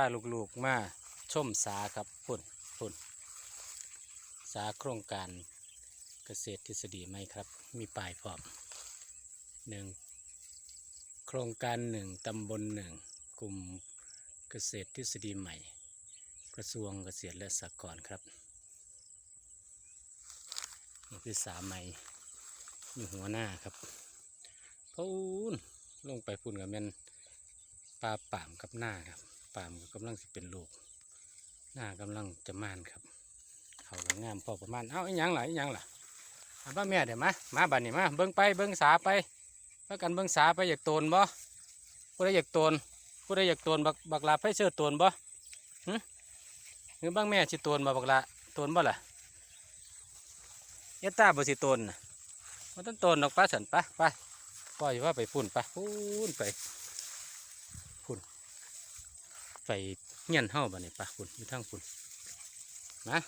าลูกๆมาชมสาครับพุ่นพุ่นสาโครงการเกษตรทฤษฎีไหมครับ มีป้ายพร้อมหนึ่งโครงการหนึ่งตำบลหนึ่งกลุ่มเกษตรทฤษฎีใหม่ กระทรวงเกษตรและสหกรณ์ครับนี่คือสาใหม่อยู่หัวหน้าครับพูนลงไปพุ่นกับแม่นปลาป่ามกับหน้าครับ ป่ามก็กำลังสิเป็นลูก หน้ากำลังจะม่านครับ เขาก็งามพอประมาณ เอ้าอีหยังล่ะอีหยังล่ะอาบ้าแม่เดี๋ยวมา มาบัดนี้มา เบิ้งไป เบิ้งสาไปพากันเบิ้งสาไปอยากโตนบ่ผู้ใดอยากโตนผู้ใดอยากโตนบักบักลาไฟเชื่อโตนบ่หึหรือบ้างแม่สิโตนบ่บักลาโตนบ่ล่ะเยดตาบ่สิโตนนะมันต้องโตนดอกปลาสันปะไปปล่อยว่าไปพุ่นปะพุ่นไป ไฟเงี้ยนเฮาบัดนี้ปะคุณอยู่ทางคุณนะ